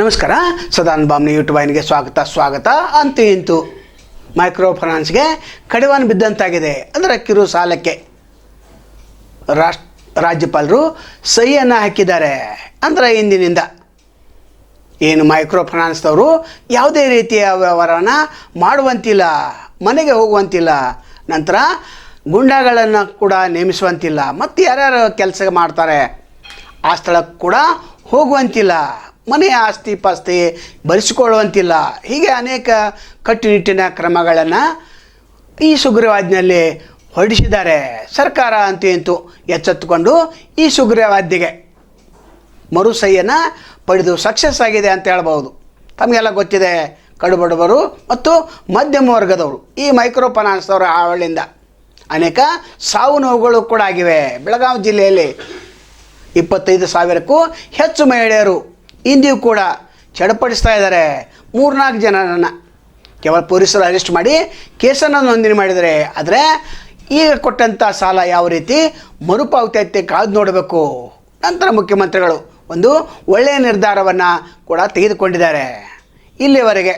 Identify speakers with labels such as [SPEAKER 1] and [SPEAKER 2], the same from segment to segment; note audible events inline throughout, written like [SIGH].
[SPEAKER 1] ನಮಸ್ಕಾರ. ಸದಾನ್ ಬಾಮ್ನಿ ಯೂಟ್ಯೂಬ್ ವಾಹಿನಿಗೆ ಸ್ವಾಗತ ಸ್ವಾಗತ. ಅಂತ ಇಂತು ಮೈಕ್ರೋ ಫೈನಾನ್ಸ್ಗೆ ಕಡಿವಾಣ ಬಿದ್ದಂತಾಗಿದೆ. ಅಂದರೆ ಕಿರು ಸಾಲಕ್ಕೆ ರಾಷ್ಟ್ರ ರಾಜ್ಯಪಾಲರು ಸಹಿಯನ್ನು ಹಾಕಿದ್ದಾರೆ. ಅಂದರೆ ಇಂದಿನಿಂದ ಏನು ಮೈಕ್ರೋ ಫೈನಾನ್ಸ್ದವರು ಯಾವುದೇ ರೀತಿಯ ವ್ಯವಹಾರನ ಮಾಡುವಂತಿಲ್ಲ, ಮನೆಗೆ ಹೋಗುವಂತಿಲ್ಲ, ನಂತರ ಗುಂಡಾಗಳನ್ನು ಕೂಡ ನೇಮಿಸುವಂತಿಲ್ಲ, ಮತ್ತು ಯಾರ್ಯಾರು ಕೆಲಸ ಮಾಡ್ತಾರೆ, ಆ ಸ್ಥಳಕ್ಕೆ ಕೂಡ ಹೋಗುವಂತಿಲ್ಲ. ಮನೆಯ ಆಸ್ತಿ ಪಾಸ್ತಿ ಬಳಸಿಕೊಳ್ಳುವಂತಿಲ್ಲ. ಹೀಗೆ ಅನೇಕ ಕಟ್ಟುನಿಟ್ಟಿನ ಕ್ರಮಗಳನ್ನು ಈ ಸುಗ್ರೀವಾಜ್ಞೆಯಲ್ಲಿ ಹೊರಡಿಸಿದ್ದಾರೆ. ಸರ್ಕಾರ ಅಂತೂ ಇಂತೂ ಎಚ್ಚೆತ್ತುಕೊಂಡು ಈ ಸುಗ್ರೀವಾಜ್ಞೆಗೆ ಮರು ಸಹಿಯನ್ನು ಪಡೆದು ಸಕ್ಸಸ್ ಆಗಿದೆ ಅಂತ ಹೇಳ್ಬೋದು ತಮಗೆಲ್ಲ ಗೊತ್ತಿದೆ ಕಡುಬಡವರು ಮತ್ತು ಮಧ್ಯಮ ವರ್ಗದವರು, ಈ ಮೈಕ್ರೋ ಫೈನಾನ್ಸ್ದವರ ಹಾವಳಿಯಿಂದ ಅನೇಕ ಸಾವು ನೋವುಗಳು ಕೂಡ ಆಗಿವೆ. ಬೆಳಗಾವಿ ಜಿಲ್ಲೆಯಲ್ಲಿ ಇಪ್ಪತ್ತೈದು ಸಾವಿರಕ್ಕೂ ಹೆಚ್ಚು ಮಹಿಳೆಯರು ಇಂದಿಯೂ ಕೂಡ ಚಡಪಡಿಸ್ತಾ ಇದ್ದಾರೆ ಮೂರ್ನಾಲ್ಕು ಜನರನ್ನು. ಕೇವಲ ಪೊಲೀಸರು ಅರೆಸ್ಟ್ ಮಾಡಿ ಕೇಸನ್ನು ನೋಂದಣಿ ಮಾಡಿದರೆ ಆದರೆ ಈಗ ಕೊಟ್ಟಂಥ ಸಾಲ ಯಾವ ರೀತಿ? ಮರುಪಾವತಿ ಐತೆ ಕಾದು ನೋಡಬೇಕು. ನಂತರ ಮುಖ್ಯಮಂತ್ರಿಗಳು ಒಂದು ಒಳ್ಳೆಯ ನಿರ್ಧಾರವನ್ನು ಕೂಡ ತೆಗೆದುಕೊಂಡಿದ್ದಾರೆ. ಇಲ್ಲಿವರೆಗೆ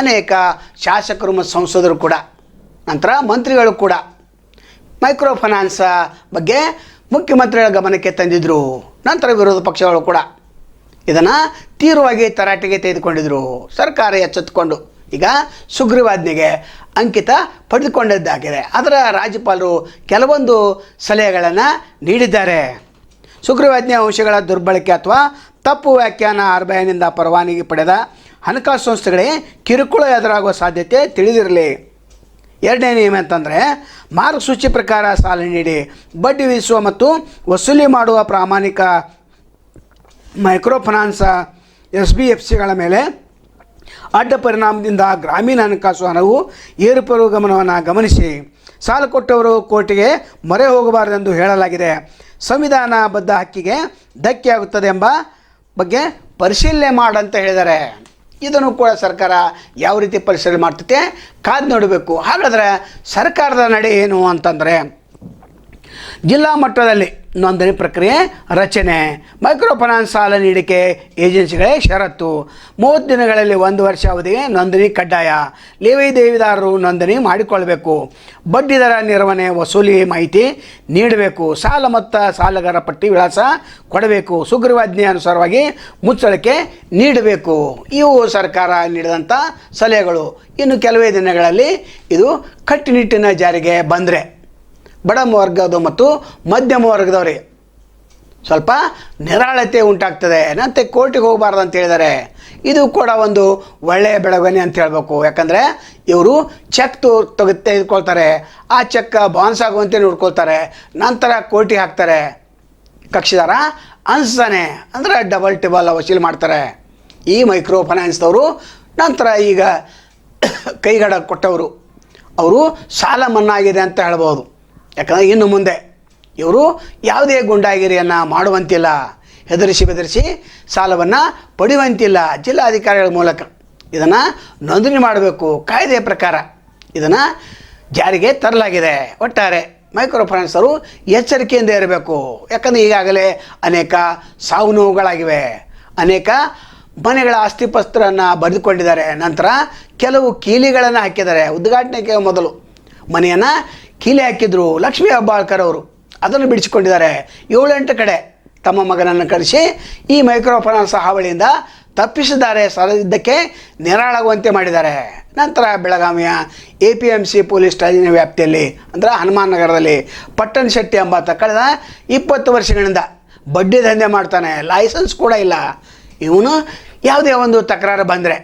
[SPEAKER 1] ಅನೇಕ ಶಾಸಕರು ಮತ್ತು ಸಂಸದರು ಕೂಡ, ನಂತರ ಮಂತ್ರಿಗಳು ಕೂಡ ಮೈಕ್ರೋ ಫೈನಾನ್ಸ್ ಬಗ್ಗೆ ಮುಖ್ಯಮಂತ್ರಿಗಳ ಗಮನಕ್ಕೆ ತಂದಿದ್ದರು ನಂತರ ವಿರೋಧ ಪಕ್ಷಗಳು ಕೂಡ. ಇದನ್ನು ತೀವ್ರವಾಗಿ ತರಾಟೆಗೆ ತೆಗೆದುಕೊಂಡಿದ್ರು. ಸರ್ಕಾರ ಎಚ್ಚೆತ್ತುಕೊಂಡು. ಈಗ ಸುಗ್ರೀವಾಜ್ಞೆಗೆ ಅಂಕಿತ ಪಡೆದುಕೊಂಡಿದ್ದಾಗಿದೆ. ಅದರ ರಾಜ್ಯಪಾಲರು ಕೆಲವೊಂದು ಸಲಹೆಗಳನ್ನು ನೀಡಿದ್ದಾರೆ. ಸುಗ್ರೀವಾಜ್ಞೆ ಅಂಶಗಳ ದುರ್ಬಳಕೆ ಅಥವಾ ತಪ್ಪು ವ್ಯಾಖ್ಯಾನ ಆರ್ ಬಿ ಪರವಾನಗಿ ಪಡೆದ ಹಣಕಾಸು ಸಂಸ್ಥೆಗಳಿಗೆ ಕಿರುಕುಳ ಎದುರಾಗುವ ಸಾಧ್ಯತೆ ತಿಳಿದಿರಲಿ. ಎರಡನೇ ನಿಯಮ ಅಂತಂದರೆ ಮಾರ್ಗಸೂಚಿ ಪ್ರಕಾರ ಸಾಲ ನೀಡಿ ಬಡ್ಡಿ ವಿಧಿಸುವ ಮತ್ತು ವಸೂಲಿ ಮಾಡುವ ಪ್ರಾಮಾಣಿಕ micro finance S B F ಸಿಗಳ ಮೇಲೆ ಅಡ್ಡ ಪರಿಣಾಮದಿಂದ ಗ್ರಾಮೀಣ ಹಣಕಾಸು ಹಣವು ಏರುಪೇರು ಗಮನವನ್ನು ಗಮನಿಸಿ ಸಾಲ ಕೊಟ್ಟವರು ಕೋರ್ಟಿಗೆ ಮೊರೆ ಹೋಗಬಾರದೆಂದು ಹೇಳಲಾಗಿದೆ. ಸಂವಿಧಾನಬದ್ಧ ಹಕ್ಕಿಗೆ ಧಕ್ಕೆಯಾಗುತ್ತದೆ ಎಂಬ ಬಗ್ಗೆ ಪರಿಶೀಲನೆ ಮಾಡಂತ ಹೇಳಿದ್ದಾರೆ. ಇದನ್ನು ಕೂಡ ಸರ್ಕಾರ ಯಾವ ರೀತಿ ಪರಿಶೀಲನೆ ಮಾಡ್ತೈತೆ ಕಾದು ನೋಡಬೇಕು. ಹಾಗಾದರೆ ಸರ್ಕಾರದ ನಡೆ ಏನು ಅಂತಂದರೆ ಜಿಲ್ಲಾ ಮಟ್ಟದಲ್ಲಿ ನೋಂದಣಿ ಪ್ರಕ್ರಿಯೆ, ರಚನೆ ಮೈಕ್ರೋ ಫೈನಾನ್ಸ್ ಸಾಲ ನೀಡಿಕೆ ಏಜೆನ್ಸಿಗಳೇ ಷರತ್ತು. ಮೂವತ್ತು ದಿನಗಳಲ್ಲಿ ಒಂದು ವರ್ಷ ಅವಧಿಗೆ ನೋಂದಣಿ ಕಡ್ಡಾಯ. ಲೇವಿ ದೇವಿದಾರರು ನೋಂದಣಿ ಮಾಡಿಕೊಳ್ಬೇಕು ಬಡ್ಡಿದರ ನಿರ್ವಹಣೆ ವಸೂಲಿ ಮಾಹಿತಿ ನೀಡಬೇಕು. ಸಾಲ ಮೊತ್ತ ಸಾಲಗಾರ ಪಟ್ಟಿ ವಿಳಾಸ ಕೊಡಬೇಕು. ಸುಗ್ರೀವಾಜ್ಞೆ ಅನುಸಾರವಾಗಿ ಮುಚ್ಚಳಿಕೆ ನೀಡಬೇಕು. ಇವು ಸರ್ಕಾರ ನೀಡಿದಂಥ ಸಲಹೆಗಳು. ಇನ್ನು ಕೆಲವೇ ದಿನಗಳಲ್ಲಿ ಇದು ಕಟ್ಟುನಿಟ್ಟಿನ ಜಾರಿಗೆ ಬಂದರೆ ಬಡ ವರ್ಗದ ಮತ್ತು ಮಧ್ಯಮ ವರ್ಗದವರಿಗೆ ಸ್ವಲ್ಪ ನಿರಾಳತೆ ಉಂಟಾಗ್ತದೆ. ನಂತೆ ಕೋರ್ಟಿಗೆ ಹೋಗಬಾರ್ದು ಅಂತ ಹೇಳಿದ್ದಾರೆ ಇದು ಕೂಡ ಒಂದು ಒಳ್ಳೆಯ ಬೆಳವಣಿಗೆ ಅಂತ ಹೇಳಬೇಕು. ಯಾಕಂದರೆ ಇವರು ಚೆಕ್ ತೋ ತೆಗೆ ತೆಗೆದುಕೊಳ್ತಾರೆ. ಆ ಚೆಕ್ ಬಾನ್ಸ್ ಆಗುವಂತೆ ನೋಡ್ಕೊಳ್ತಾರೆ. ನಂತರ ಕೋರ್ಟಿಗೆ ಹಾಕ್ತಾರೆ. ಕಕ್ಷಿದಾರ ಅನ್ಸ್ತಾನೆ. ಅಂದರೆ ಡಬಲ್ ಟಿಬಲ್ ವಸೂಲಿ ಮಾಡ್ತಾರೆ. ಈ ಮೈಕ್ರೋ ಫೈನಾನ್ಸ್ದವರು ನಂತರ ಈಗ [COUGHS] ಕೈಗಡ ಕೊಟ್ಟವರು. ಅವರು ಸಾಲ ಮನ್ನಾ ಆಗಿದೆ ಅಂತ ಹೇಳ್ಬೋದು. ಯಾಕಂದರೆ ಇನ್ನು ಮುಂದೆ ಇವರು ಯಾವುದೇ ಗುಂಡಾಗಿರಿಯನ್ನು ಮಾಡುವಂತಿಲ್ಲ. ಹೆದರಿಸಿ ಬೆದರಿಸಿ ಸಾಲವನ್ನು ಪಡೆಯುವಂತಿಲ್ಲ. ಜಿಲ್ಲಾಧಿಕಾರಿಗಳ ಮೂಲಕ ಇದನ್ನು ನೋಂದಣಿ ಮಾಡಬೇಕು. ಕಾಯ್ದೆಯ ಪ್ರಕಾರ ಇದನ್ನು ಜಾರಿಗೆ ತರಲಾಗಿದೆ. ಒಟ್ಟಾರೆ ಮೈಕ್ರೋ ಫೈನಾನ್ಸರು ಎಚ್ಚರಿಕೆಯಿಂದ ಇರಬೇಕು. ಯಾಕಂದರೆ ಈಗಾಗಲೇ ಅನೇಕ ಸಾವು ನೋವುಗಳಾಗಿವೆ ಅನೇಕ ಮನೆಗಳ ಆಸ್ತಿಪತ್ರನ್ನು ಬರೆದುಕೊಂಡಿದ್ದಾರೆ. ನಂತರ ಕೆಲವು ಕೀಲಿಗಳನ್ನು ಹಾಕಿದ್ದಾರೆ. ಉದ್ಘಾಟನೆಗೆ ಮೊದಲು ಮನೆಯನ್ನು ಕೀಲಿ ಹಾಕಿದ್ರು ಲಕ್ಷ್ಮೀ ಹೆಬ್ಬಾಳ್ಕರ್ ಅವರು. ಅದನ್ನು ಬಿಡಿಸಿಕೊಂಡಿದ್ದಾರೆ. ಏಳೆಂಟು ಕಡೆ ತಮ್ಮ ಮಗನನ್ನು ಕರೆಸಿ ಈ ಮೈಕ್ರೋ ಫೈನಾನ್ಸ್ ಹಾವಳಿಯಿಂದ ತಪ್ಪಿಸಿದ್ದಾರೆ. ಸಾಲದಿದ್ದಕ್ಕೆ ನೆರಳಾಗುವಂತೆ ಮಾಡಿದ್ದಾರೆ. ನಂತರ ಬೆಳಗಾವಿಯ A P M C police ಠಾಣೆ ವ್ಯಾಪ್ತಿಯಲ್ಲಿ, ಅಂದರೆ ಹನುಮಾನ್ ನಗರದಲ್ಲಿ ಪಟ್ಟಣ ಶೆಟ್ಟಿ ಎಂಬಾತ ಕಳೆದ ಇಪ್ಪತ್ತು ವರ್ಷಗಳಿಂದ ಬಡ್ಡಿ ದಂಧೆ ಮಾಡ್ತಾನೆ. ಲೈಸೆನ್ಸ್ ಕೂಡ ಇಲ್ಲ. ಇವನು ಯಾವುದೇ ಒಂದು ತಕರಾರು ಬಂದರೆ.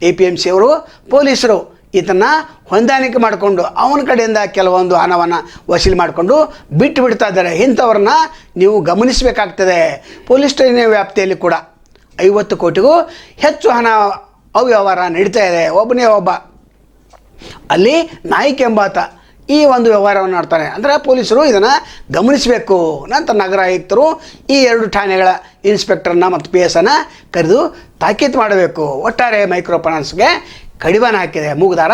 [SPEAKER 1] ಎ ಪಿ ಎಂ ಸಿ ಅವರು ಪೊಲೀಸರು ಈತನ ಹೊಂದಾಣಿಕೆ ಮಾಡಿಕೊಂಡು ಅವನ ಕಡೆಯಿಂದ ಕೆಲವೊಂದು ಹಣವನ್ನು ವಸೂಲಿ ಮಾಡಿಕೊಂಡು ಬಿಟ್ಟು ಬಿಡ್ತಾ ಇದ್ದಾರೆ. ಇಂಥವ್ರನ್ನ ನೀವು ಗಮನಿಸಬೇಕಾಗ್ತದೆ. ಪೊಲೀಸ್ ಠಾಣೆ ವ್ಯಾಪ್ತಿಯಲ್ಲಿ ಕೂಡ ಐವತ್ತು ಕೋಟಿಗೂ ಹೆಚ್ಚು ಹಣ ಅವ್ಯವಹಾರ ನಡೀತಾ ಇದೆ. ಒಬ್ಬನೇ ಒಬ್ಬ. ಅಲ್ಲಿ ನಾಯಕ ಎಂಬಾತ ಈ ಒಂದು ವ್ಯವಹಾರವನ್ನು ಮಾಡ್ತಾನೆ. ಅಂದರೆ ಪೊಲೀಸರು ಇದನ್ನು ಗಮನಿಸಬೇಕು. ನಂತರ ನಗರ ಆಯುಕ್ತರು ಈ ಎರಡು ಠಾಣೆಗಳ ಇನ್ಸ್ಪೆಕ್ಟರ್ನ ಮತ್ತು ಪಿ ಎಸ್ ಅನ್ನು ಕರೆದು ತಾಕೀತು ಮಾಡಬೇಕು. ಒಟ್ಟಾರೆ ಮೈಕ್ರೋ ಫೈನಾನ್ಸ್ಗೆ ಕಡಿವಾಣ ಹಾಕಿದೆ, ಮೂಗುದಾರ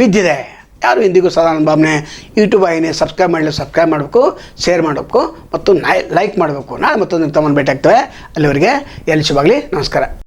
[SPEAKER 1] ಬಿದ್ದಿದೆ. ಯಾರು ಇಂದಿಗೂ ಸಾಧಾರಣ ಭಾವನೆ ಯೂಟ್ಯೂಬ್ ವಾಹಿನಿ ಸಬ್ಸ್ಕ್ರೈಬ್ ಮಾಡಲಿ ಸಬ್ಸ್ಕ್ರೈಬ್ ಮಾಡಬೇಕು ಶೇರ್ ಮಾಡಬೇಕು ಮತ್ತು ಲೈಕ್ ಮಾಡಬೇಕು. ನಾಳೆ ಮತ್ತೊಂದು ತಮ್ಮನ್ನು ಭೇಟಿ ಆಗ್ತವೆ. ಅಲ್ಲಿವರೆಗೆ ಎಲ್ಲಿ ಶುಭಾಗಲಿ ನಮಸ್ಕಾರ.